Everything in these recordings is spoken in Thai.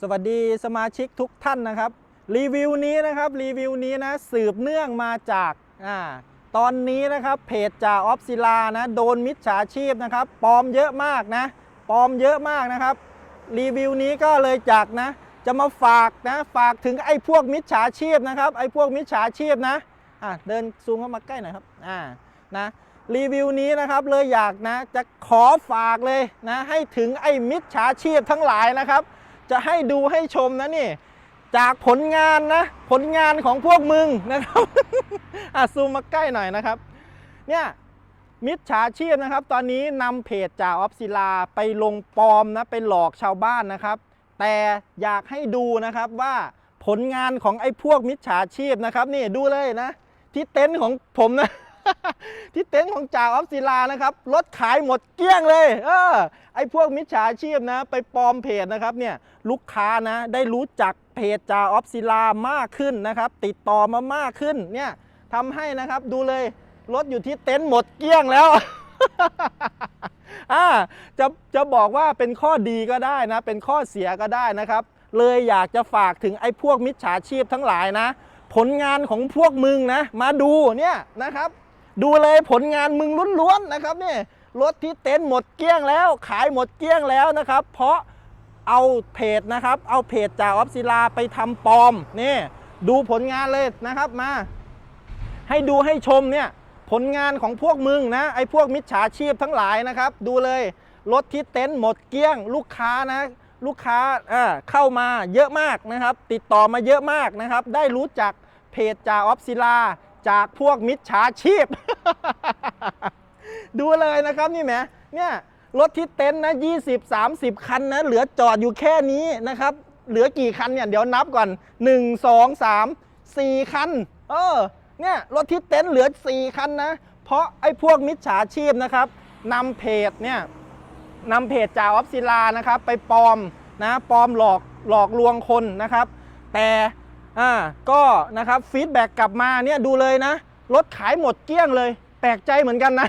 สวัสดีสมาชิกทุกท่านนะครับ รีวิวนี้นะครับรีวิวนี้นะสืบเนื่องมาจากอ่าตอนนี้นะครับเพจจ่าออฟศิลานะโดนมิจฉาชีพนะครับปลอมเยอะมากนะปลอมเยอะมากนะครับ รีวิวนี้ก็เลยจากนะ จะมาฝากนะฝากถึงไอ้พวกมิจฉาชีพนะครับไอ้พวกมิจฉาชีพนะอะเดินซูมเข้ามาใกล้หน่อยครับอ่านะรีวิวนี้นะครับเลยอยากนะจะขอฝากเลยนะให้ถึงไอ้มิจฉาชีพทั้งหลายนะครับ จะให้ดูให้ชมนะนี่จากผลงานนะ ผลงานของพวกมึงนะครับอะซูมมาใกล้หน่อยนะครับ เนี่ยมิจฉาชีพนะครับ ตอนนี้นำเพจจ่าออฟศิลาไปลงปลอมนะไปหลอกชาวบ้านนะครับ แต่อยากให้ดูนะครับว่าผลงานของไอ้พวกมิจฉาชีพนะครับ นี่ดูเลยนะ ที่เต็นท์ของผมนะ ที่เต็นท์ของจ่าออฟศิลานะครับรถขายหมดเกลี้ยงเลย เออ ไอ้พวกมิจฉาชีพนะ ไปปลอมเพจนะครับเนี่ยลูกค้านะ ได้รู้จักเพจจ่าออฟศิลามากขึ้นนะครับ ติดต่อมามากขึ้นเนี่ยทำให้นะครับดูเลยรถอยู่ที่เต็นท์หมดเกลี้ยงแล้วอ่าจะจะบอกว่าเป็นข้อดีก็ได้นะ เป็นข้อเสียก็ได้นะครับ เลยอยากจะฝากถึงไอ้พวกมิจฉาชีพทั้งหลายนะ ผลงานของพวกมึงนะ มาดูเนี่ยนะครับ ดูเลยผลงานมึงล้วนๆนะครับเนี่ยรถที่เต็นท์หมดเกลี้ยงแล้ว ขายหมดเกลี้ยงแล้วนะครับ เพราะเอาเพจนะครับ เอาเพจจ่าออฟศิลาไปทำปลอมนี่ดูผลงานเลยนะครับมา ให้ดูให้ชมเนี่ยผลงานของพวกมึงนะไอ้พวกมิจฉาชีพทั้งหลายนะครับ ดูเลยรถที่เต็นท์หมดเกลี้ยง ลูกค้านะลูกค้าอ่าเข้ามาเยอะมากนะครับ ติดต่อมาเยอะมากนะครับ ได้รู้จักเพจจ่าออฟศิลา จากพวกมิจฉาชีพ ดูเลยนะครับนี่แหมเนี่ยรถที่เต็นท์นะ20 30 คันนะเหลือจอดอยู่แค่นี้นะครับ เหลือกี่คันเนี่ยเดี๋ยวนับก่อน 1 2 3 4 คัน เออเนี่ยรถที่เต็นท์เหลือ 4 คันนะ เพราะไอ้พวกมิจฉาชีพนะครับนำเพจเนี่ยนำเพจจ่าออฟศิลานะครับ ไปปลอมนะปลอมหลอกหลอกลวงคนนะครับ แต่ อ่าก็นะครับฟีดแบ็กกลับมาเนี่ยดูเลยนะ รถขายหมดเกลี้ยงเลย แปลกใจเหมือนกันนะ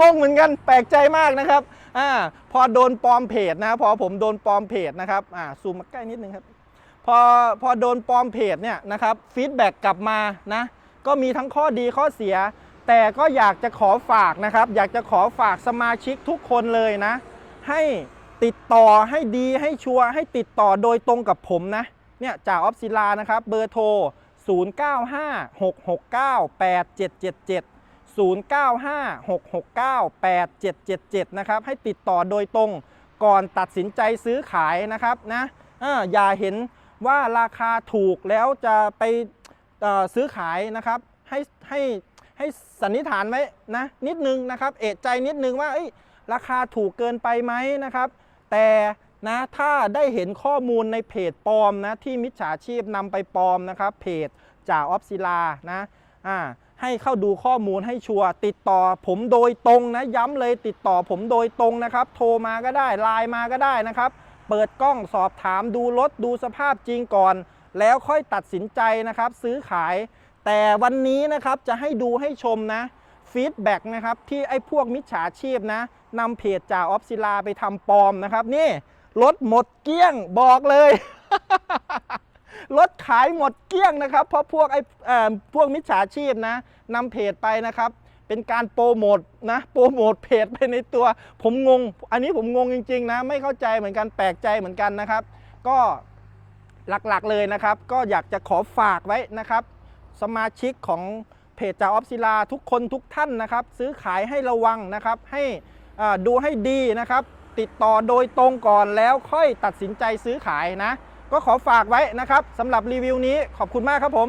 งงเหมือนกันแปลกใจมากนะครับอ่าพอโดนปลอมเพจนะพอผมโดนปลอมเพจนะครับอ่าซูมมาใกล้นิดนึงครับพอพอโดนปลอมเพจเนี่ยนะครับฟีดแบ็กกลับมานะก็มีทั้งข้อดีข้อเสีย แต่ก็อยากจะขอฝากนะครับ อยากจะขอฝากสมาชิกทุกคนเลยนะ ให้ติดต่อให้ดีให้ชัวร์ให้ติดต่อโดยตรงกับผมนะ เนี่ยจากออฟศิลานะครับเบอร์โทร 0956698777 0956698777 นะครับ ให้ติดต่อโดยตรงก่อนตัดสินใจซื้อขายนะครับนะออย่าเห็นว่าราคาถูกแล้วจะไปซื้อขายนะครับให้ให้ให้สันนิษฐานไว้นะนิดนึงนะครับ เอะใจนิดนึงว่าเอ้ราคาถูกเกินไปไหมนะครับ แต่ นะถ้าได้เห็นข้อมูลในเพจปลอมนะที่มิจฉาชีพนำไปปลอมนะครับเพจจ่าออฟศิลานะอ่าให้เข้าดูข้อมูลให้ชัวร์ติดต่อผมโดยตรงนะย้ำเลยติดต่อผมโดยตรงนะครับ โทรมาก็ได้ไลน์มาก็ได้นะครับ เปิดกล้องสอบถามดูรถดูสภาพจริงก่อน แล้วค่อยตัดสินใจนะครับ ซื้อขาย แต่วันนี้นะครับจะให้ดูให้ชมนะฟีดแบ็กนะครับที่ไอ้พวกมิจฉาชีพนะนำเพจจ่าออฟศิลาไปทำปลอมนะครับนี่ รถหมดเกลี้ยงบอกเลยรถขายหมดเกลี้ยงนะครับ เพราะพวกไอ้เอ่อพวกมิจฉาชีพนะนำเพจไปนะครับ เป็นการโปรโมทนะโปรโมทเพจไปในตัว ผมงง อันนี้ผมงงจริงๆนะ ไม่เข้าใจเหมือนกันแปลกใจเหมือนกันนะครับ ก็หลักๆเลยนะครับ ก็อยากจะขอฝากไว้นะครับ สมาชิกของเพจจ่าออฟศิลาทุกคนทุกท่านนะครับ ซื้อขายให้ระวังนะครับ ให้ดูให้ดีนะครับ ติดต่อโดยตรงก่อนแล้วค่อยตัดสินใจซื้อขายนะ ก็ขอฝากไว้นะครับสำหรับรีวิวนี้ขอบคุณมากครับผม